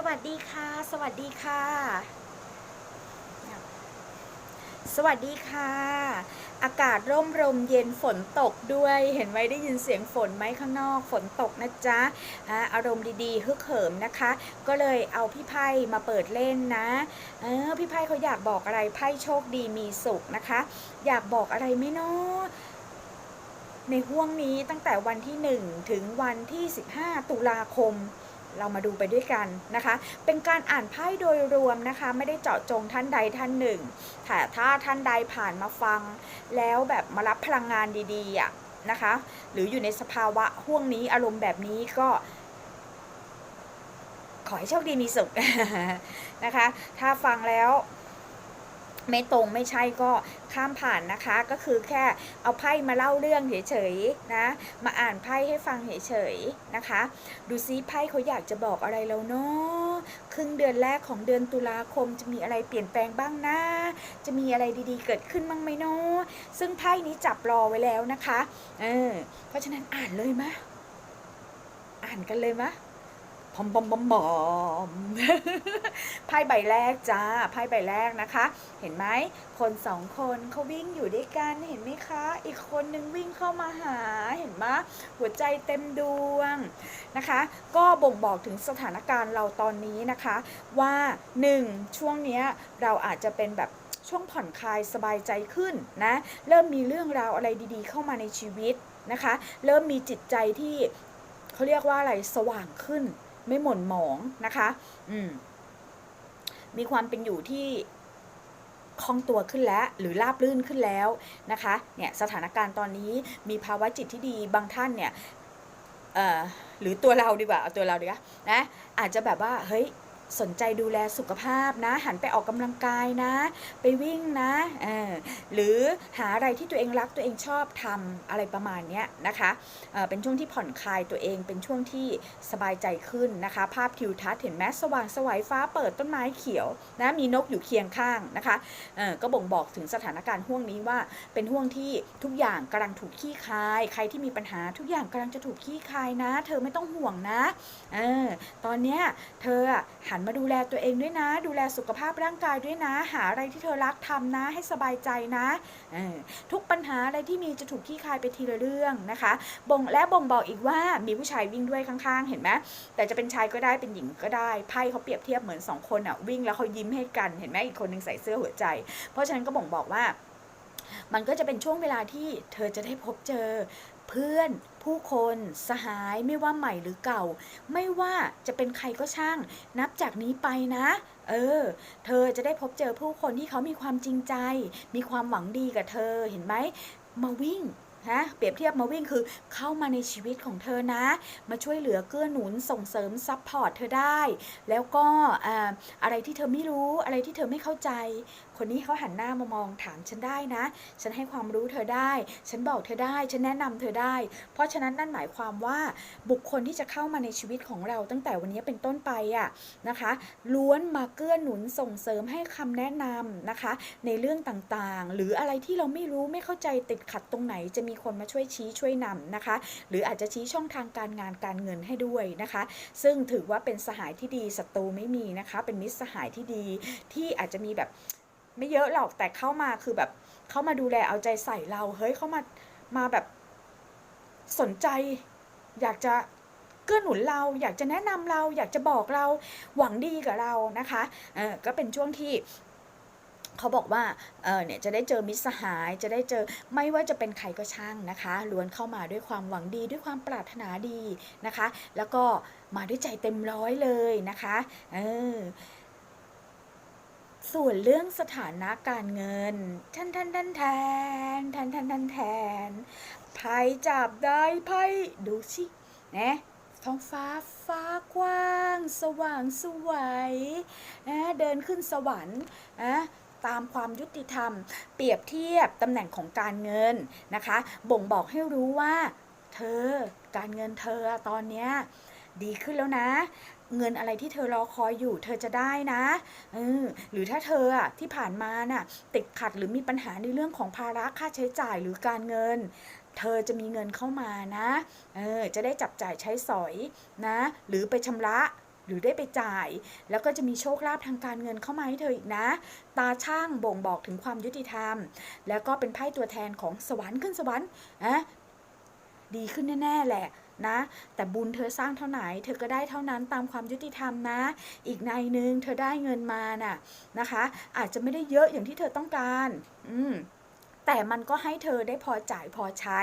สวัสดีค่ะ สวัสดีค่ะ สวัสดีค่ะ อากาศร่มรมเย็นฝนตกด้วย เห็นไหมได้ยินเสียงฝนไหมข้างนอกฝนตกนะจ๊ะอะอารมณ์ดีๆฮึกเหิมนะคะ ก็เลยเอาพี่ไพ่มาเปิดเล่นนะเออพี่ไพ่เขาอยากบอกอะไรไพ่โชคดีมีสุขนะคะ อยากบอกอะไรไหมเนาะในห่วงนี้ตั้งแต่วันที่ 1 ถึงวันที่ 15 ตุลาคม เรามาดูไปด้วยกันนะคะ เป็นการอ่านไพ่โดยรวมนะคะ ไม่ได้เจาะจงท่านใดท่านหนึ่งแต่ถ้าท่านใดผ่านมาฟัง แล้วแบบมารับพลังงานดีๆอะนะคะ หรืออยู่ในสภาวะห่วงนี้อารมณ์แบบนี้ก็ ขอให้โชคดีมีสุขนะคะ ถ้าฟังแล้ว ไม่ตรงไม่ใช่ก็ข้ามผ่านนะคะ ก็คือแค่เอาไพ่มาเล่าเรื่องเฉยๆนะ มาอ่านไพ่ให้ฟังเฉยๆนะคะ ดูซิไพ่เขาอยากจะบอกอะไรเราเนาะครึ่งเดือนแรกของเดือนตุลาคมจะมีอะไรเปลี่ยนแปลงบ้างนะ จะมีอะไรดีๆ เกิดขึ้นบ้างไหมเนาะซึ่งไพ่นี้จับรอไว้แล้วนะคะเออเพราะฉะนั้นอ่านเลยมะอ่านกันเลยมะ พอมบอมบอมบอมไพ่ใบแรกจ้าไพ่ใบแรกนะคะ เห็นไหมคนสองคนเขาวิ่งอยู่ด้วยกันเห็นไหมคะ อีกคนนึงวิ่งเข้ามาหาเห็นไหมหัวใจเต็มดวงนะคะ ก็บ่งบอกถึงสถานการณ์เราตอนนี้นะคะ ว่า 1. ช่วงนี้เราอาจจะเป็นแบบช่วงผ่อนคลายสบายใจขึ้นนะ เริ่มมีเรื่องราวอะไรดีๆ เข้ามาในชีวิตนะคะ เริ่มมีจิตใจที่เขาเรียกว่าอะไรสว่างขึ้น ไม่หม่นหมองนะคะ อืม มีความเป็นอยู่ที่คล่องตัวขึ้นแล้วหรือราบรื่นขึ้นแล้วนะคะ เนี่ยสถานการณ์ตอนนี้มีภาวะจิตที่ดีบางท่านเนี่ยเอ่อหรือตัวเราดีกว่าเอาตัวเราดีกว่านะอาจจะแบบว่าเฮ้ย สนใจดูแลสุขภาพนะ หันไปออกกำลังกายนะ ไปวิ่งนะเออหรือหาอะไรที่ตัวเองรักตัวเองชอบทำอะไรประมาณนี้นะคะเเป็นช่วงที่ผ่อนคลายตัวเอง เป็นช่วงที่สบายใจขึ้นนะคะ ภาพทิวทัศน์เห็นไหมสว่างสวัยฟ้าเปิดต้นไม้เขียวนะมีนกอยู่เคียงข้างนะคะก็บ่งบอกถึงสถานการณ์ห่วงนี้ว่า เป็นห่วงที่ทุกอย่างกำลังถูกขี้คาย ใครที่มีปัญหาทุกอย่างกำลังจะถูกขี้คายนะ เธอไม่ต้องห่วงนะออตอนเนี้ยเธออะหันมาดูแลตัวเองด้วยนะ ดูแลสุขภาพร่างกายด้วยนะ หาอะไรที่เธอรักทำนะ ให้สบายใจนะทุกปัญหาอะไรที่มีจะถูกขี้คายไปทีละเรื่องนะคะบ่งและบ่งบอกอีกว่ามีผู้ชายวิ่งด้วยข้างๆ เห็นไหมแต่จะเป็นชายก็ได้เป็นหญิงก็ได้ไพ่เขาเปรียบเทียบเหมือนสองคนอะวิ่งแล้วเขายิ้มให้กันเห็นไหมอีกคนหนึ่งใส่เสื้อหัวใจ เพราะฉะนั้นก็บ่งบอกว่า มันก็จะเป็นช่วงเวลาที่เธอจะได้พบเจอเพื่อน ผู้คนสหายไม่ว่าใหม่หรือเก่า ไม่ว่าจะเป็นใครก็ช่าง นับจากนี้ไปนะ เออ เธอจะได้พบเจอผู้คนที่เขามีความจริงใจ มีความหวังดีกับเธอเห็นไหมมาวิ่งฮะเปรียบเทียบมาวิ่งคือเข้ามาในชีวิตของเธอนะ มาช่วยเหลือเกื้อหนุนส่งเสริมซัพพอร์ตเธอได้ แล้วก็อ่าอะไรที่เธอไม่รู้อะไรที่เธอไม่เข้าใจ คนนี้เขาหันหน้ามามองถามฉันได้นะ ฉันให้ความรู้เธอได้ ฉันบอกเธอได้ ฉันแนะนำเธอได้ เพราะฉะนั้นนั่นหมายความว่าบุคคลที่จะเข้ามาในชีวิตของเราตั้งแต่วันนี้เป็นต้นไปอะนะคะ ล้วนมาเกื้อหนุนส่งเสริมให้คำแนะนำนะคะ ในเรื่องต่างๆ หรืออะไรที่เราไม่รู้ไม่เข้าใจติดขัดตรงไหน จะมีคนมาช่วยชี้ช่วยนำนะคะ หรืออาจจะชี้ช่องทางการงานการเงินให้ด้วยนะคะ ซึ่งถือว่าเป็นสหายที่ดีศัตรูไม่มีนะคะ เป็นมิตรสหายที่ดีที่อาจจะมีแบบ ไม่เยอะหรอกแต่เข้ามาคือแบบเข้ามาดูแลเอาใจใส่เราเฮ้ยเข้ามามาแบบสนใจ อยากจะเกื้อหนุนเรา อยากจะแนะนำเรา อยากจะบอกเราหวังดีกับเรานะคะเออก็เป็นช่วงที่เขาบอกว่าเออเนี่ยจะได้เจอมิตรสหาย จะได้เจอไม่ว่าจะเป็นใครก็ช่างนะคะล้วนเข้ามาด้วยความหวังดีด้วยความปรารถนาดีนะคะ แล้วก็มาด้วยใจเต็มร้อยเลยนะคะเออ ส่วนเรื่องสถานะการเงินท่านท่านท่านแทนท่านท่านท่านแทนไพ่จับได้ไพ่ดูสินะท้องฟ้าฟ้ากว้าง สว่างสวยนะเดินขึ้นสวรรค์นะตามความยุติธรรม เปรียบเทียบตำแหน่งของการเงินนะคะ บ่งบอกให้รู้ว่า เธอการเงินเธอตอนเนี้ยดีขึ้นแล้วนะ เงินอะไรที่เธอรอคอยอยู่ เธอจะได้นะออหรือถ้าเธออะที่ผ่านมาน่ะติดขัดหรือมีปัญหาในเรื่องของภาระค่าใช้จ่ายหรือการเงิน เธอจะมีเงินเข้ามานะเออจะได้จับจ่ายใช้สอยนะ หรือไปชำระหรือได้ไปจ่าย แล้วก็จะมีโชคลาภทางการเงินเข้ามาให้เธออีกนะ ตาช่างบ่งบอกถึงความยุติธรรม แล้วก็เป็นไพ่ตัวแทนของสวรรค์ขึ้นสวรรค์อะดีขึ้นแน่ๆแหละ นะ แต่บุญเธอสร้างเท่าไหน เธอก็ได้เท่านั้นตามความยุติธรรมนะ อีกในนึงเธอได้เงินมาน่ะนะคะ อาจจะไม่ได้เยอะอย่างที่เธอต้องการ อืม แต่มันก็ให้เธอได้พอจ่ายพอใช้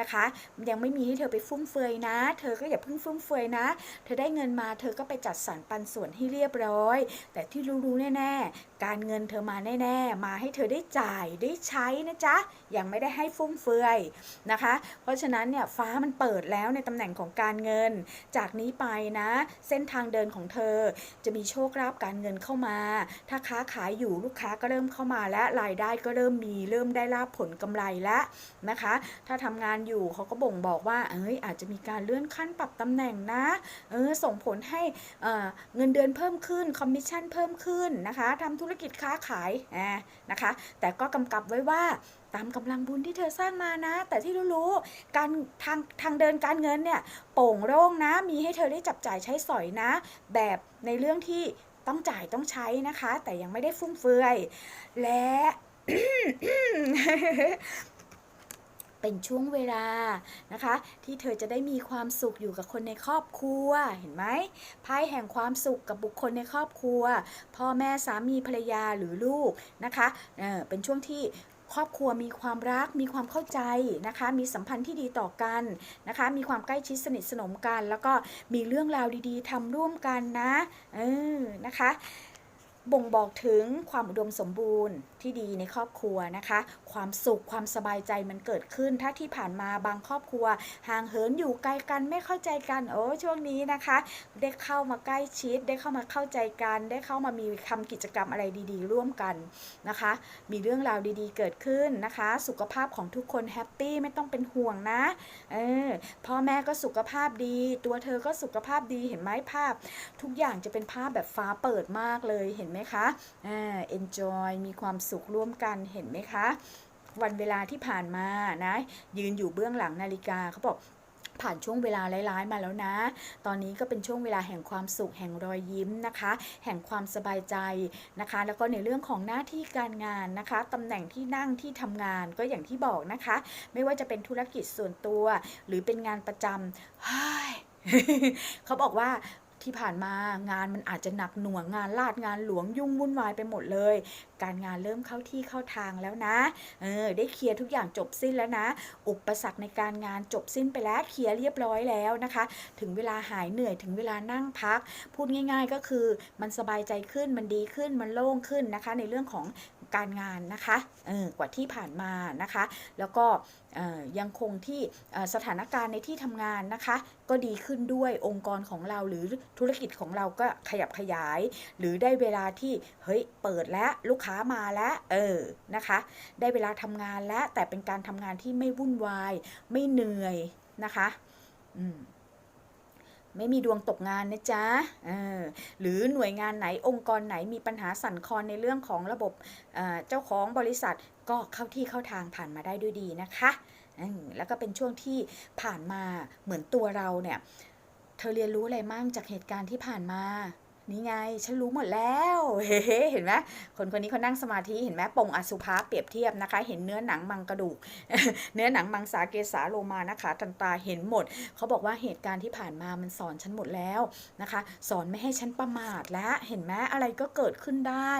นะคะ ยังไม่มีให้เธอไปฟุ่มเฟือยนะ เธอก็อย่าเพิ่งฟุ่มเฟือยนะ เธอได้เงินมาเธอก็ไปจัดสรรปันส่วนให้เรียบร้อย แต่ที่รู้ๆแน่ ๆ การเงินเธอมาแน่ ๆ มาให้เธอได้จ่ายได้ใช้นะจ๊ะยังไม่ได้ให้ฟุ่มเฟือยนะคะ เพราะฉะนั้นเนี่ยฟ้ามันเปิดแล้วในตำแหน่งของการเงิน จากนี้ไปนะ เส้นทางเดินของเธอจะมีโชคลาภการเงินเข้ามา ถ้าค้าขายอยู่ลูกค้าก็เริ่มเข้ามาและรายได้ก็เริ่มมีเริ่มได้ลาบผลกำไรแล้วนะคะ ถ้าทำงานอยู่เขาก็บ่งบอกว่าเอ้ยอาจจะมีการเลื่อนขั้นปรับตำแหน่งนะเออส่งผลให้เเงินเดือนเพิ่มขึ้นคอมมิชชั่นเพิ่มขึ้นนะคะทำธุรกิจค้าขายนะคะ แต่ก็กำกับไว้ว่าตามกำลังบุญที่เธอสร้างมานะ แต่ที่รู้ๆการทางทางเดินการเงินเนี่ยโป่งโล่งนะ มีให้เธอได้จับจ่ายใช้สอยนะ แบบในเรื่องที่ต้องจ่ายต้องใช้นะคะ แต่ยังไม่ได้ฟุ่มเฟือย และ เป็นช่วงเวลานะคะ ที่เธอจะได้มีความสุขอยู่กับคนในครอบครัวเห็นไหมไพ่แห่งความสุขกับบุคคลในครอบครัว พ่อแม่สามีภรรยาหรือลูกนะคะเเป็นช่วงที่ครอบครัวมีความรักมีความเข้าใจนะคะ มีสัมพันธ์ที่ดีต่อกันนะคะ มีความใกล้ชิดสนิทสนมกัน แล้วก็มีเรื่องราวดีๆทำร่วมกันนะเออนะคะ บ่งบอกถึงความอุดมสมบูรณ์ที่ดีในครอบครัวนะคะ ความสุขความสบายใจมันเกิดขึ้น ถ้าที่ผ่านมาบางครอบครัว ห่างเหินอยู่ไกลกันไม่เข้าใจกันโอ้ช่วงนี้นะคะ ได้เข้ามาใกล้ชิด ได้เข้ามาเข้าใจกัน ได้เข้ามามีทำกิจกรรมอะไรดีๆ ร่วมกันนะคะ มีเรื่องราวดีๆ เกิดขึ้นนะคะ สุขภาพของทุกคนแฮปปี้ไม่ต้องเป็นห่วงนะเออพ่อแม่ก็สุขภาพดี ตัวเธอก็สุขภาพดีเห็นไหมภาพ ทุกอย่างจะเป็นภาพแบบฟ้าเปิดมากเลยเห็นไหมคะอ่า enjoy มีความสุขร่วมกันเห็นไหมคะ วันเวลาที่ผ่านมานะยืนอยู่เบื้องหลังนาฬิกาเขาบอกผ่านช่วงเวลาร้ายๆมาแล้วนะ ตอนนี้ก็เป็นช่วงเวลาแห่งความสุขแห่งรอยยิ้มนะคะ แห่งความสบายใจนะคะ แล้วก็ในเรื่องของหน้าที่การงานนะคะตำแหน่งที่นั่งที่ทำงานก็อย่างที่บอกนะคะ ไม่ว่าจะเป็นธุรกิจส่วนตัว หรือเป็นงานประจำเฮ้ยเขาบอกว่า ที่ผ่านมางานมันอาจจะหนักหน่วงงานลาดงานหลวงยุ่งวุ่นวายไปหมดเลย การงานเริ่มเข้าที่เข้าทางแล้วนะเออได้เคลียร์ทุกอย่างจบสิ้นแล้วนะ อุปสรรคในการงานจบสิ้นไปแล้วเคลียร์เรียบร้อยแล้วนะคะ ถึงเวลาหายเหนื่อยถึงเวลานั่งพัก พูดง่าย ๆ ก็คือมันสบายใจขึ้นมันดีขึ้นมันโล่งขึ้นนะคะ ในเรื่องของ การงานนะคะเออกว่าที่ผ่านมานะคะ แล้วก็ยังคงที่สถานการณ์ในที่ทำงานนะคะ ก็ดีขึ้นด้วยองค์กรของเราหรือธุรกิจของเราก็ขยับขยาย หรือได้เวลาที่เฮ้ยเปิดแล้วลูกค้ามาแล้วเออนะคะ ได้เวลาทำงานแล้วแต่เป็นการทำงานที่ไม่วุ่นวาย ไม่เหนื่อยนะคะ อืม ไม่มีดวงตกงานนะจ๊ะหรือหน่วยงานไหนองค์กรไหนมีปัญหาสั่นคลอนในเรื่องของระบบเเจ้าของบริษัทก็เข้าที่เข้าทางผ่านมาได้ด้วยดีนะคะแล้วก็เป็นช่วงที่ผ่านมาเหมือนตัวเราเนี่ย เธอเรียนรู้อะไรมั่งจากเหตุการณ์ที่ผ่านมา นี่ไง ฉันรู้หมดแล้วเฮ้เห็นไหมคนคนนี้เขานั่งสมาธิเห็นไหมปงอสุภะเปรียบเทียบนะคะ เห็นเนื้อหนังมังกระดูก เนื้อหนังมังสาเกสาโลมานะคะทันตาเห็นหมด เขาบอกว่าเหตุการณ์ที่ผ่านมามันสอนฉันหมดแล้วนะคะ สอนไม่ให้ฉันประมาทแล้วเห็นไหมอะไรก็เกิดขึ้นได้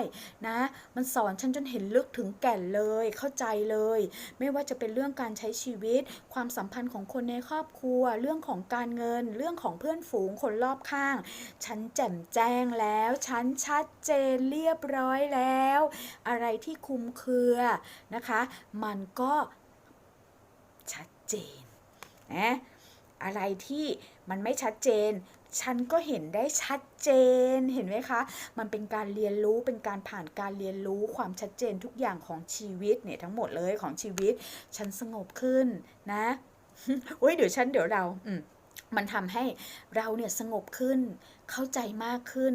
นะ มันสอนฉันจนเห็นลึกถึงแก่นเลยเข้าใจเลย ไม่ว่าจะเป็นเรื่องการใช้ชีวิต ความสัมพันธ์ของคนในครอบครัว เรื่องของการเงิน เรื่องของเพื่อนฝูงคนรอบข้าง ฉันแจ่มแจ้งแล้วฉันชัดเจนเรียบร้อยแล้ว อะไรที่คุมเครือนะคะ มันก็ชัดเจนนะอะไรที่มันไม่ชัดเจน ฉันก็เห็นได้ชัดเจน เห็นไหมคะ มันเป็นการเรียนรู้ เป็นการผ่านการเรียนรู้ความชัดเจนทุกอย่างของชีวิตเนี่ยทั้งหมดเลยของชีวิต ฉันสงบขึ้นนะอุ้ยเดี๋ยวฉันเดี๋ยวเรา อืมมันทำให้เราเนี่ยสงบขึ้น เข้าใจมากขึ้น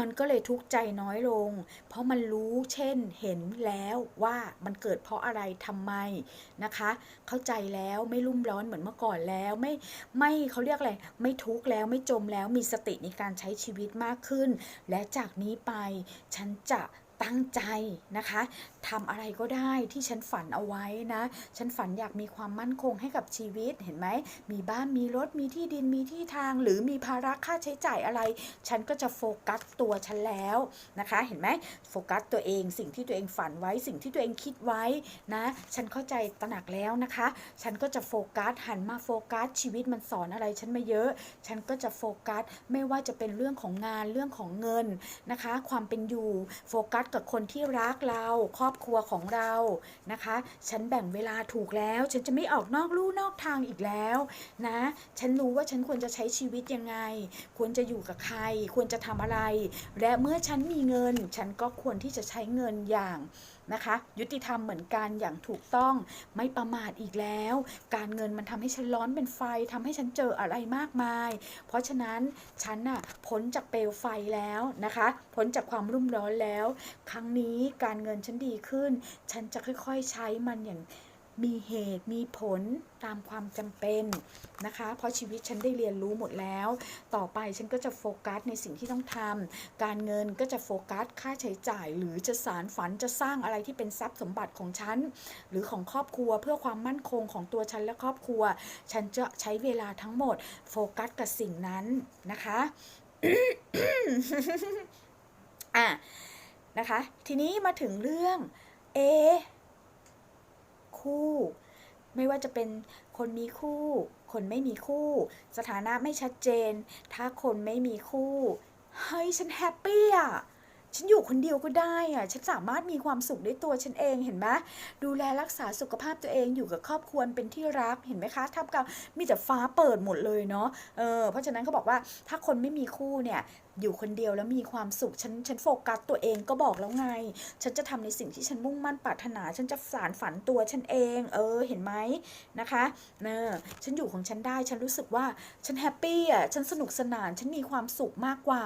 มันก็เลยทุกข์ใจน้อยลง เพราะมันรู้เช่นเห็นแล้วว่ามันเกิดเพราะอะไรทำไมนะคะ เข้าใจแล้วไม่รุ่มร้อนเหมือนเมื่อก่อนแล้วไม่ไม่เขาเรียกอะไรไม่ทุกข์แล้วไม่จมแล้วมีสติในการใช้ชีวิตมากขึ้น และจากนี้ไปฉันจะ ตั้งใจนะคะทำอะไรก็ได้ที่ฉันฝันเอาไว้นะ ฉันฝันอยากมีความมั่นคงให้กับชีวิตเห็นไหม มีบ้านมีรถมีที่ดินมีที่ทาง หรือมีภาระค่าใช้จ่ายอะไร ฉันก็จะโฟกัสตัวฉันแล้วนะคะ เห็นไหมโฟกัสตัวเองสิ่งที่ตัวเองฝันไว้ สิ่งที่ตัวเองคิดไว้นะ ฉันเข้าใจตระหนักแล้วนะคะ ฉันก็จะโฟกัสหันมาโฟกัสชีวิตมันสอนอะไรฉันมาเยอะ ฉันก็จะโฟกัสไม่ว่าจะเป็นเรื่องของงานเรื่องของเงินนะคะ ความเป็นอยู่โฟกัสกับคนที่รักเราครอบครัวของเรานะคะ ฉันแบ่งเวลาถูกแล้ว ฉันจะไม่ออกนอกลู่นอกทางอีกแล้วนะ ฉันรู้ว่าฉันควรจะใช้ชีวิตยังไง ควรจะอยู่กับใคร ควรจะทำอะไร และเมื่อฉันมีเงิน ฉันก็ควรที่จะใช้เงินอย่างนะคะ ยุติธรรมเหมือนกันอย่างถูกต้องไม่ประมาทอีกแล้ว การเงินมันทำให้ฉันร้อนเป็นไฟทำให้ฉันเจออะไรมากมาย เพราะฉะนั้นฉันน่ะพ้นจากเปลวไฟแล้วนะคะพ้นจากความรุ่มร้อนแล้ว ครั้งนี้การเงินฉันดีขึ้น ฉันจะค่อยๆใช้มันอย่าง มีเหตุมีผลตามความจำเป็นนะคะ เพราะชีวิตฉันได้เรียนรู้หมดแล้ว ต่อไปฉันก็จะโฟกัสในสิ่งที่ต้องทำการเงินก็จะโฟกัสค่าใช้จ่าย หรือจะสารฝันจะสร้างอะไรที่เป็นทรัพย์สมบัติของฉัน หรือของครอบครัวเพื่อความมั่นคงของตัวฉันและครอบครัว ฉันจะใช้เวลาทั้งหมด โฟกัสกับสิ่งนั้นนะคะอะนะคะ ทีนี้มาถึงเรื่องเอ คู่ ไม่ว่าจะเป็นคนมีคู่ คนไม่มีคู่ สถานะไม่ชัดเจน ถ้าคนไม่มีคู่ เฮ้ย ฉันแฮปปี้อะฉันอยู่คนเดียวก็ได้อะฉันสามารถมีความสุขด้วยตัวฉันเองเห็นไหมดูแลรักษาสุขภาพตัวเองอยู่กับครอบครัวเป็นที่รักเห็นไหมคะทับกับมีแต่ฟ้าเปิดหมดเลยเนาะ เออ เพราะฉะนั้นเขาบอกว่าถ้าคนไม่มีคู่เนี่ย อยู่คนเดียวแล้วมีความสุข ฉัน ฉันโฟกัสตัวเองก็บอกแล้วไง ฉันจะทำในสิ่งที่ฉันมุ่งมั่นปรารถนา ฉันจะสารฝันตัวฉันเอง เออ เห็นไหมนะคะเนอฉันอยู่ของฉันได้ ฉันรู้สึกว่า ฉันแฮปปี้อะ ฉันสนุกสนาน ฉันมีความสุขมากกว่า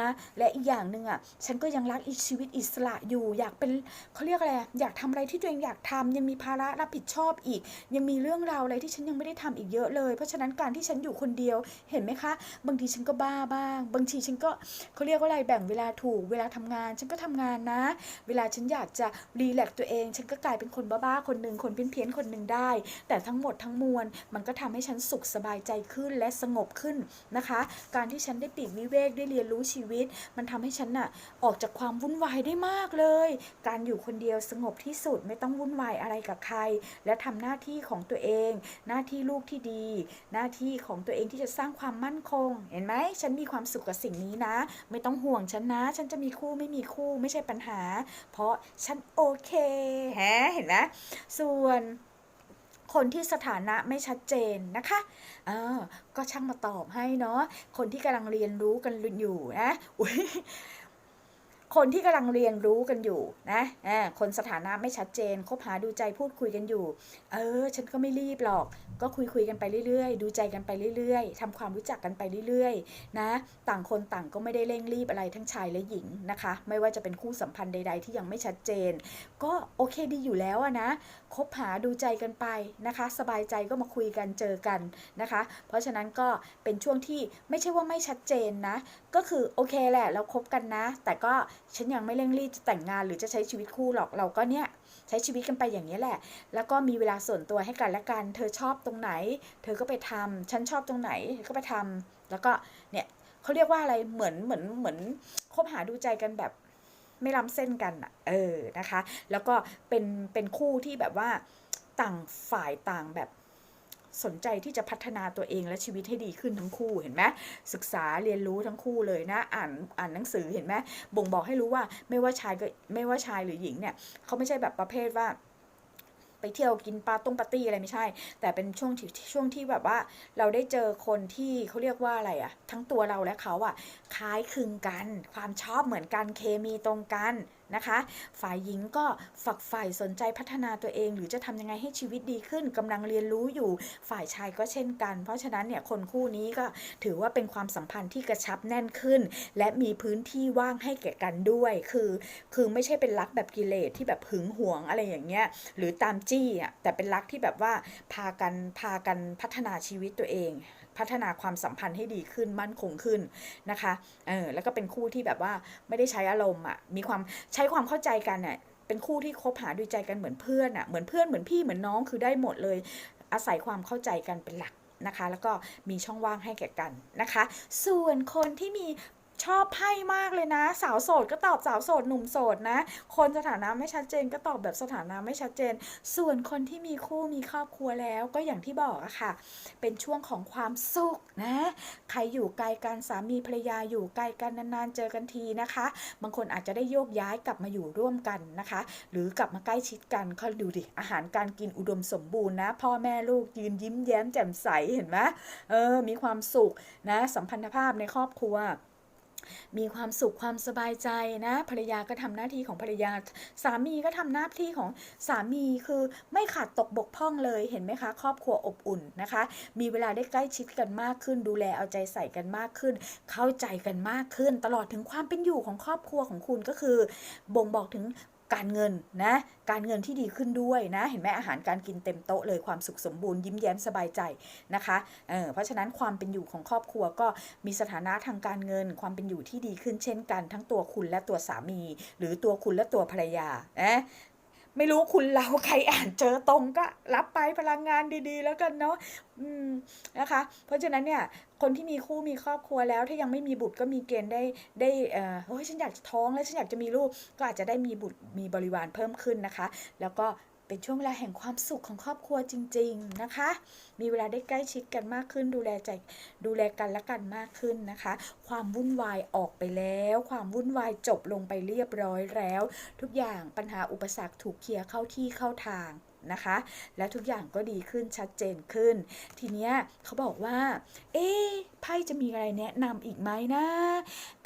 นะ และอีกอย่างหนึ่งอะ ฉันก็ยังรักอีชีวิตอิสระอยู่ อยากเป็นเขาเรียกอะไร อยากทำอะไรที่ตัวเองอยากทำยังมีภาระรับผิดชอบอีก ยังมีเรื่องราวอะไรที่ฉันยังไม่ได้ทำอีกเยอะเลย เพราะฉะนั้นการที่ฉันอยู่คนเดียว เห็นไหมคะ บางทีฉันก็บ้าบ้าง บางทีฉันก็เขาเรียกว่าอะไรแบ่งเวลาถูกเวลาทำงาน ฉันก็ทำงานนะ เวลาฉันอยากจะรีแลกตัวเอง ฉันก็กลายเป็นคนบ้าๆคนหนึ่งคนเพี้ยนๆคนหนึ่งได้ แต่ทั้งหมดทั้งมวลมันก็ทำให้ฉันสุขสบายใจขึ้นและสงบขึ้นนะคะ การที่ฉันได้ปีกวิเวกได้เรียนรู้ชีวิต มันทำให้ฉันน่ะออกจากความวุ่นวายได้มากเลย การอยู่คนเดียวสงบที่สุดไม่ต้องวุ่นวายอะไรกับใคร และทำหน้าที่ของตัวเอง หน้าที่ลูกที่ดี หน้าที่ของตัวเองที่จะสร้างความมั่นคง เห็นไหมฉันมีความสุขกับสิ่งนี้นะ ไม่ต้องห่วงฉันนะ ฉันจะมีคู่ไม่มีคู่ไม่ใช่ปัญหา เพราะฉันโอเคแฮะเห็นไหมส่วนคนที่สถานะไม่ชัดเจนนะคะ เออ ก็ช่างมาตอบให้เนาะ คนที่กำลังเรียนรู้กันอยู่นะอุ๊ยคนที่กำลังเรียนรู้กันอยู่นะอ่าคนสถานะไม่ชัดเจน คบหาดูใจพูดคุยกันอยู่ เออ ฉันก็ไม่รีบหรอก ก็คุยคุยกันไปเรื่อยๆ ดูใจกันไปเรื่อยๆทำความรู้จักกันไปเรื่อยๆ นะ ต่างคนต่างก็ไม่ได้เร่งรีบอะไรทั้งชายและหญิงนะคะ ไม่ว่าจะเป็นคู่สัมพันธ์ใด ๆ ที่ยังไม่ชัดเจน ก็โอเคดีอยู่แล้วนะ คบหาดูใจกันไปนะคะ สบายใจก็มาคุยกันเจอกันนะคะ เพราะฉะนั้นก็เป็นช่วงที่ไม่ใช่ว่าไม่ชัดเจนนะ ก็คือโอเคแหละเราคบกันนะ แต่ก็ฉันยังไม่เร่งรีบจะแต่งงานหรือจะใช้ชีวิตคู่หรอกเราก็เนี่ยใช้ชีวิตกันไปอย่างนี้แหละ แล้วก็มีเวลาส่วนตัวให้กันและกัน เธอชอบตรงไหน เธอก็ไปทำฉันชอบตรงไหนก็ไปทำแล้วก็เนี่ยเขาเรียกว่าอะไรเหมือนเหมือนเหมือนคบหาดูใจกันแบบ ไม่ล้ำเส้นกันอะเออนะคะ แล้วก็เป็นเป็นคู่ที่แบบว่าต่างฝ่ายต่างแบบสนใจที่จะพัฒนาตัวเองและชีวิตให้ดีขึ้นทั้งคู่เห็นไหมศึกษาเรียนรู้ทั้งคู่เลยนะ อ่านอ่านหนังสือเห็นไหมบ่งบอกให้รู้ว่าไม่ว่าชายก็ไม่ว่าชายหรือหญิงเนี่ยเขาไม่ใช่แบบประเภทว่า ไปเที่ยวกินปาต้งปาร์ตี้อะไรไม่ใช่ แต่เป็นช่วงที่ช่วงที่แบบว่า เราได้เจอคนที่เขาเรียกว่าอะไรอะทั้งตัวเราและเขาอะคล้ายคลึงกัน ความชอบเหมือนกันเคมีตรงกัน นะคะ ฝ่ายหญิงก็ฝักใฝ่สนใจพัฒนาตัวเอง หรือจะทำยังไงให้ชีวิตดีขึ้นกำลังเรียนรู้อยู่ฝ่ายชายก็เช่นกัน เพราะฉะนั้นเนี่ยคนคู่นี้ก็ถือว่าเป็นความสัมพันธ์ที่กระชับแน่นขึ้น และมีพื้นที่ว่างให้แก่กันด้วย คือ คือไม่ใช่เป็นรักแบบกิเลสที่แบบหึงหวงอะไรอย่างเงี้ยหรือตามจี้อะแต่เป็นรักที่แบบว่าพากันพากันพัฒนาชีวิตตัวเอง พัฒนาความสัมพันธ์ให้ดีขึ้นมั่นคงขึ้นนะคะเออแล้วก็เป็นคู่ที่แบบว่าไม่ได้ใช้อารมณ์อะมีความใช้ความเข้าใจกันอะเป็นคู่ที่คบหาดูใจกันเหมือนเพื่อนอะเหมือนเพื่อนเหมือนพี่เหมือนน้องคือได้หมดเลย อาศัยความเข้าใจกันเป็นหลักนะคะ แล้วก็มีช่องว่างให้แก่กันนะคะ ส่วนคนที่มี ชอบไพ่มากเลยนะ สาวโสดก็ตอบสาวโสดหนุ่มโสดนะ คนสถานะไม่ชัดเจนก็ตอบแบบสถานะไม่ชัดเจน ส่วนคนที่มีคู่มีครอบครัวแล้วก็อย่างที่บอกอะค่ะ เป็นช่วงของความสุขนะ ใครอยู่ไกลกันสามีภรรยาอยู่ไกลกันนานๆเจอกันทีนะคะ บางคนอาจจะได้โยกย้ายกลับมาอยู่ร่วมกันนะคะ หรือกลับมาใกล้ชิดกันเขาดูดิอาหารการกินอุดมสมบูรณ์นะ พ่อแม่ลูกยืนยิ้มแย้มแจ่มใสเห็นไหมเออมีความสุขนะสัมพันธภาพในครอบครัว มีความสุขความสบายใจนะภรรยาก็ทำหน้าที่ของภรรยา สามีก็ทำหน้าที่ของสามีคือไม่ขาดตกบกพร่องเลยเห็นไหมคะ ครอบครัวอบอุ่นนะคะ มีเวลาได้ใกล้ชิดกันมากขึ้น ดูแลเอาใจใส่กันมากขึ้น เข้าใจกันมากขึ้น ตลอดถึงความเป็นอยู่ของครอบครัวของคุณก็คือ บ่งบอกถึง การเงินนะการเงินที่ดีขึ้นด้วยนะ เห็นไหมอาหารการกินเต็มโต๊ะเลยความสุขสมบูรณ์ยิ้มแย้มสบายใจนะคะเออเพราะฉะนั้นความเป็นอยู่ของครอบครัวก็มีสถานะทางการเงิน ความเป็นอยู่ที่ดีขึ้นเช่นกัน ทั้งตัวคุณและตัวสามี หรือตัวคุณและตัวภรรยานะ ไม่รู้คุณเราใครอ่านเจอตรงก็รับไปพลังงานดีๆ แล้วกันเนาะอืมนะคะ เพราะฉะนั้นเนี่ยคนที่มีคู่มีครอบครัวแล้ว ถ้ายังไม่มีบุตรก็มีเกณฑ์ได้ได้เออโอ้ยฉันอยากท้องแล้วฉันอยากจะมีลูกก็อาจจะได้มีบุตรมีบริวารเพิ่มขึ้นนะคะ แล้วก็ เป็นช่วงเวลาแห่งความสุขของครอบครัวจริง ๆนะคะ มีเวลาได้ใกล้ชิดกันมากขึ้น ดูแลใจดูแลกันและกันมากขึ้นนะคะ ความวุ่นวายออกไปแล้ว ความวุ่นวายจบลงไปเรียบร้อยแล้ว ทุกอย่างปัญหาอุปสรรคถูกเคลียร์เข้าที่เข้าทาง นะคะ และทุกอย่างก็ดีขึ้นชัดเจนขึ้น ทีเนี้ยเขาบอกว่า เอ๊ะไพ่จะมีอะไรแนะนำอีกไหมนะ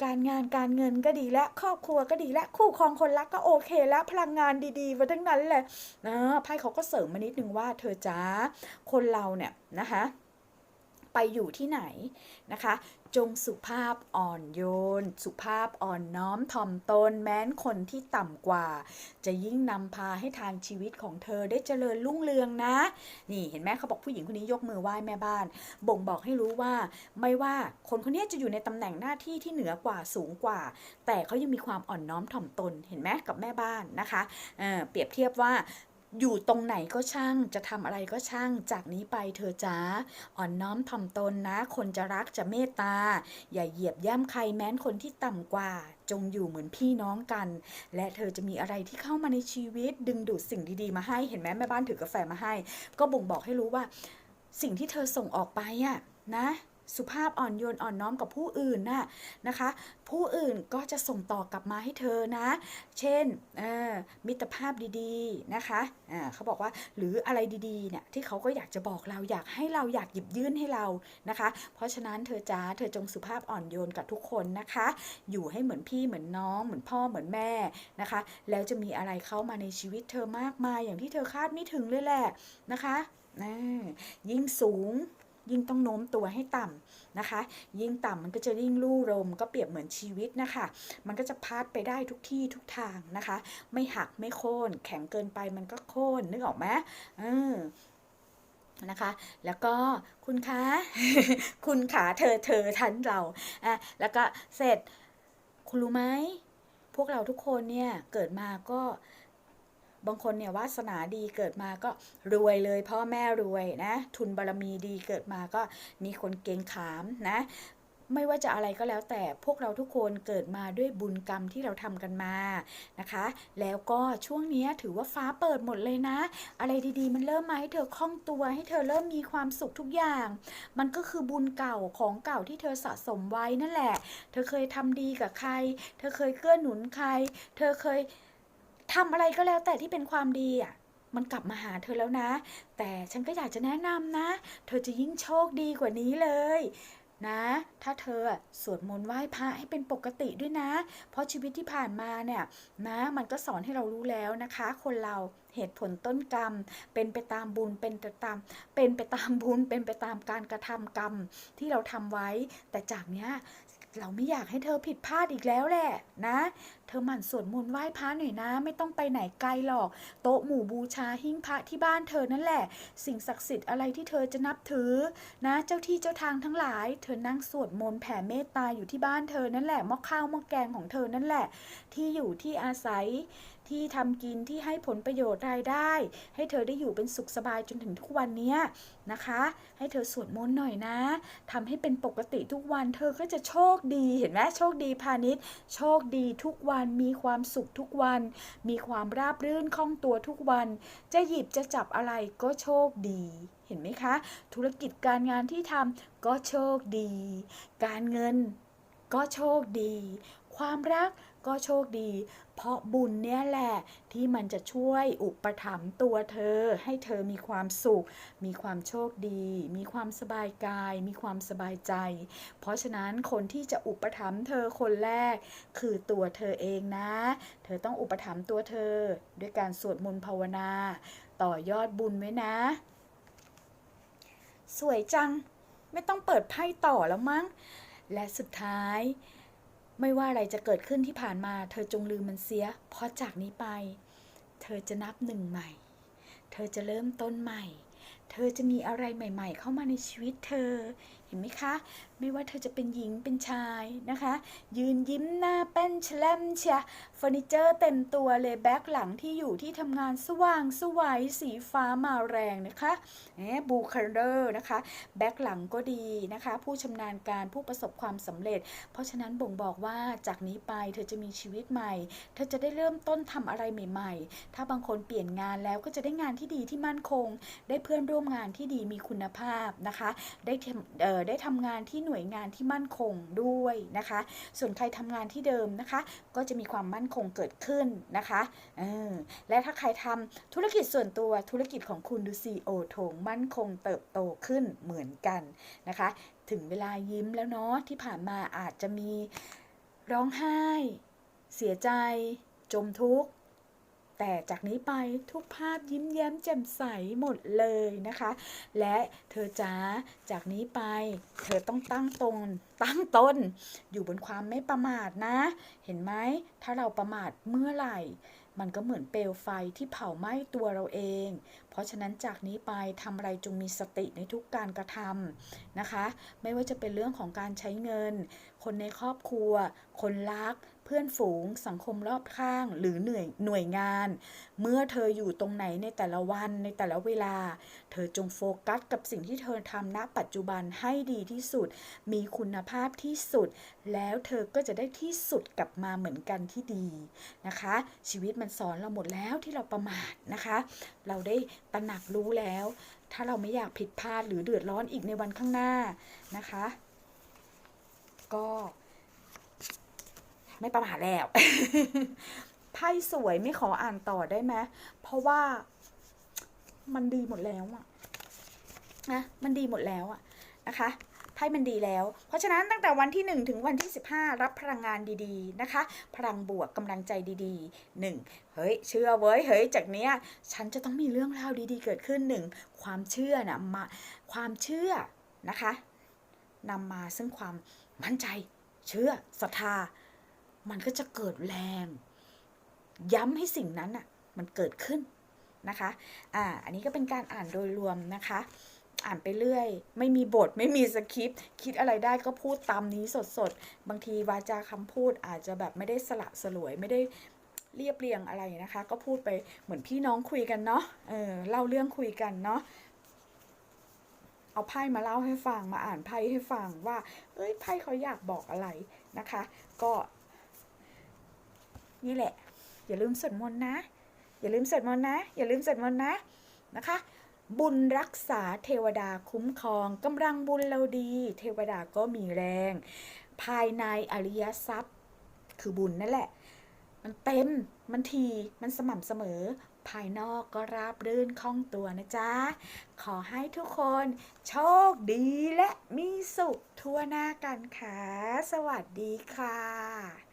การงานการเงินก็ดีและครอบครัวก็ดีและคู่ครองคนรักก็โอเค แล้วพลังงานดีๆมาทั้งนั้นแหละนะไพ่เขาก็เสริมมานิดนึงว่าเธอจ้าคนเราเนี่ยนะคะไปอยู่ที่ไหนนะคะ จงสุภาพอ่อนโยน สุภาพอ่อนน้อมถ่อมตนแม้นคนที่ต่ำกว่า จะยิ่งนำพาให้ทางชีวิตของเธอได้เจริญรุ่งเรืองนะ นี่เห็นไหมเขาบอกผู้หญิงคนนี้ยกมือไหว้แม่บ้าน บ่งบอกให้รู้ว่า ไม่ว่าคนคนนี้จะอยู่ในตำแหน่งหน้าที่ที่เหนือกว่าสูงกว่า แต่เขายังมีความอ่อนน้อมถ่อมตนเห็นไหมกับแม่บ้านนะคะเเปรียบเทียบว่า อยู่ตรงไหนก็ช่าง จะทำอะไรก็ช่าง จากนี้ไปเธอจ้าอ่อนน้อมถ่อมตนนะ คนจะรักจะเมตตา อย่าเหยียบย่ำใครแม้นคนที่ต่ำกว่า จงอยู่เหมือนพี่น้องกัน และเธอจะมีอะไรที่เข้ามาในชีวิต ดึงดูดสิ่งดีๆมาให้เห็นไหมแม่บ้านถือกาแฟมาให้ ก็บ่งบอกให้รู้ว่า สิ่งที่เธอส่งออกไปอะนะ สุภาพอ่อนโยนอ่อนน้อมกับผู้อื่นน่ะนะคะ ผู้อื่นก็จะส่งต่อกลับมาให้เธอนะ เช่นมิตรภาพดีๆนะคะอ่าเขาบอกว่าหรืออะไรดีๆเนี่ยที่เขาก็อยากจะบอกเราอยากให้เราอยากหยิบยื่นให้เรานะคะ เพราะฉะนั้นเธอจ้าเธอจงสุภาพอ่อนโยนกับทุกคนนะคะ อยู่ให้เหมือนพี่เหมือนน้องเหมือนพ่อเหมือนแม่นะคะ แล้วจะมีอะไรเข้ามาในชีวิตเธอมากมายอย่างที่เธอคาดไม่ถึงเลยแหละนะคะยิ่งสูง ยิ่งต้องโน้มตัวให้ต่ำนะคะ ยิ่งต่ำมันก็จะยิ่งลู่ลมก็เปรียบเหมือนชีวิตนะคะ มันก็จะพาดไปได้ทุกที่ทุกทางนะคะ ไม่หักไม่โค่นแข็งเกินไปมันก็โค่นนึกออกไหมเออนะคะ แล้วก็คุณคะ คุณขาเธอเธอทันเราอะแล้วก็เสร็จคุณรู้ไหมพวกเราทุกคนเนี่ยเกิดมาก็ บางคนเนี่ยวาสนาดีเกิดมาก็รวยเลย พ่อแม่รวยนะ ทุนบารมีดีเกิดมาก็มีคนเกรงขามนะไม่ว่าจะอะไรก็แล้วแต่พวกเราทุกคนเกิดมาด้วยบุญกรรมที่เราทำกันมานะคะ แล้วก็ช่วงนี้ถือว่าฟ้าเปิดหมดเลยนะ อะไรดีๆ มันเริ่มมาให้เธอคล่องตัวให้เธอเริ่มมีความสุขทุกอย่าง มันก็คือบุญเก่าของเก่าที่เธอสะสมไว้นั่นแหละ เธอเคยทำดีกับใคร เธอเคยเกื้อหนุนใคร เธอเคย ทำอะไรก็แล้วแต่ที่เป็นความดีอะมันกลับมาหาเธอแล้วนะ แต่ฉันก็อยากจะแนะนำนะ เธอจะยิ่งโชคดีกว่านี้เลย นะ ถ้าเธอสวดมนต์ไหว้พระให้เป็นปกติด้วยนะ เพราะชีวิตที่ผ่านมาเนี่ยนะ มันก็สอนให้เรารู้แล้วนะคะ คนเราเหตุผลต้นกรรม เป็นไปตามบุญเป็นไปตาม เป็นไปตามบุญเป็นไปตามการกระทำกรรมที่เราทำไว้ แต่จากเนี้ย เราไม่อยากให้เธอผิดพลาดอีกแล้วแหละนะ เธอหมั่นสวดมนต์ไหว้พระหน่อยนะ ไม่ต้องไปไหนไกลหรอก โต๊ะหมู่บูชาหิ้งพระที่บ้านเธอนั่นแหละ สิ่งศักดิ์สิทธิ์อะไรที่เธอจะนับถือ นะ เจ้าที่เจ้าทางทั้งหลาย เธอนั่งสวดมนต์แผ่เมตตาอยู่ที่บ้านเธอนั่นแหละหม้อข้าวหม้อแกงของเธอนั่นแหละ ที่อยู่ที่อาศัย ที่ทำกินที่ให้ผลประโยชน์รายได้ ให้เธอได้อยู่เป็นสุขสบายจนถึงทุกวันนี้นะคะ ให้เธอสวดมนต์หน่อยนะทำให้เป็นปกติทุกวัน เธอก็จะโชคดีเห็นไหมโชคดีพาณิชย์ โชคดีทุกวันมีความสุขทุกวัน มีความราบรื่นคล่องตัวทุกวัน จะหยิบจะจับอะไรก็โชคดีเห็นไหมคะ ธุรกิจการงานที่ทำก็โชคดี การเงินก็โชคดี ความรัก ก็โชคดี เพราะบุญเนี่ยแหละที่มันจะช่วยอุปถัมภ์ตัวเธอ ให้เธอมีความสุข มีความโชคดี มีความสบายกาย มีความสบายใจ เพราะฉะนั้นคนที่จะอุปถัมภ์เธอคนแรก คือตัวเธอเองนะ เธอต้องอุปถัมภ์ตัวเธอ ด้วยการสวดมนต์ภาวนา ต่อยอดบุญไว้นะ สวยจังไม่ต้องเปิดไพ่ต่อแล้วมั้ง และสุดท้าย ไม่ว่าอะไรจะเกิดขึ้นที่ผ่านมา เธอจงลืมมันเสีย เพราะจากนี้ไป เธอจะนับหนึ่งใหม่ เธอจะเริ่มต้นใหม่ เธอจะมีอะไรใหม่ ๆ เข้ามาในชีวิตเธอ เห็นไหมคะไม่ว่าเธอจะเป็นหญิงเป็นชายนะคะ ยืนยิ้มหน้าเป็นแฉลมเชียเฟอร์นิเจอร์เต็มตัวเลยแบ็คหลังที่อยู่ที่ทำงานสว่างสวัยสีฟ้ามาแรงนะคะแหมบูคาร์เดอร์นะคะ แบ็คหลังก็ดีนะคะ ผู้ชำนาญการผู้ประสบความสำเร็จ เพราะฉะนั้นบ่งบอกว่าจากนี้ไปเธอจะมีชีวิตใหม่ เธอจะได้เริ่มต้นทำอะไรใหม่ ๆ ถ้าบางคนเปลี่ยนงานแล้วก็จะได้งานที่ดีที่มั่นคง ได้เพื่อนร่วมงานที่ดีมีคุณภาพนะคะ ได้ทำได้ทำงานที่หน่วยงานที่มั่นคงด้วยนะคะ ส่วนใครทำงานที่เดิมนะคะ ก็จะมีความมั่นคงเกิดขึ้นนะคะออและถ้าใครทำธุรกิจส่วนตัวธุรกิจของคุณดูซีโอโถงมั่นคงเติบโตขึ้นเหมือนกันนะคะ ถึงเวลายิ้มแล้วเนาะที่ผ่านมาอาจจะมีร้องไห้ เสียใจ จมทุกข์ แต่จากนี้ไปทุกภาพยิ้มแย้มแจ่มใสหมดเลยนะคะ และเธอจ๋าจากนี้ไป เธอต้องตั้งตนตั้งต้น อยู่บนความไม่ประมาทนะ เห็นไหมถ้าเราประมาทเมื่อไหร่ มันก็เหมือนเปลวไฟที่เผาไหม้ตัวเราเอง เพราะฉะนั้นจากนี้ไปทำอะไรจงมีสติในทุกการกระทำนะคะ ไม่ว่าจะเป็นเรื่องของการใช้เงิน คนในครอบครัว คนรัก เพื่อนฝูง สังคมรอบข้าง หรือหน่วยหน่วยงาน เมื่อเธออยู่ตรงไหนในแต่ละวันในแต่ละเวลา เธอจงโฟกัสกับสิ่งที่เธอทำณปัจจุบันให้ดีที่สุด มีคุณภาพที่สุด แล้วเธอก็จะได้ที่สุดกลับมาเหมือนกันที่ดีนะคะ ชีวิตมันสอนเราหมดแล้วที่เราประมาทนะคะ เราได้ตระหนักรู้แล้ว ถ้าเราไม่อยากผิดพลาดหรือเดือดร้อนอีกในวันข้างหน้านะคะ ก็ ไม่ประมาทแล้วไพ่สวยไม่ขออ่านต่อได้ไหมเพราะว่ามันดีหมดแล้วอะนะมันดีหมดแล้วอะนะคะไพ่มันดีแล้ว เพราะฉะนั้นตั้งแต่วันที่ 1 ถึงวันที่ 15 รับพลังงานดีๆนะคะ พลังบวกกำลังใจดีๆ 1. เฮ้ย เชื่อเว้ย เฮ้ย จากเนี้ย ฉันจะต้องมีเรื่องราวดีๆ เกิดขึ้นหนึ่งความเชื่อนะมาความเชื่อนะคะนำมาซึ่งความมั่นใจ เชื่อศรัทธา มันก็จะเกิดแรง ย้ำให้สิ่งนั้นอะมันเกิดขึ้นนะคะ อ่า อันนี้ก็เป็นการอ่านโดยรวมนะคะ อ่านไปเรื่อย ไม่มีบท ไม่มีสคริปต์ คิดอะไรได้ก็พูดตามนี้สดๆ บางทีวาจาคำพูดอาจจะแบบไม่ได้สละสลวย ไม่ได้เรียบเรียงอะไรนะคะ ก็พูดไปเหมือนพี่น้องคุยกันเนาะ เออ เล่าเรื่องคุยกันเนาะ เอาไพ่มาเล่าให้ฟัง มาอ่านไพ่ให้ฟังว่า เอ้ย ไพ่เขาอยากบอกอะไรนะคะ ก็ นี่แหละ อย่าลืมสวดมนต์นะ อย่าลืมสวดมนต์นะ อย่าลืมสวดมนต์นะนะคะ บุญรักษาเทวดาคุ้มครองกำลังบุญเราดี เทวดาก็มีแรง ภายในอริยทรัพย์ คือบุญนั่นแหละ มันเต็มมันทีมันสม่ำเสมอภายนอกก็ราบรื่นคล่องตัวนะจ๊ะ ขอให้ทุกคนโชคดีและมีสุขทั่วหน้ากันค่ะ สวัสดีค่ะ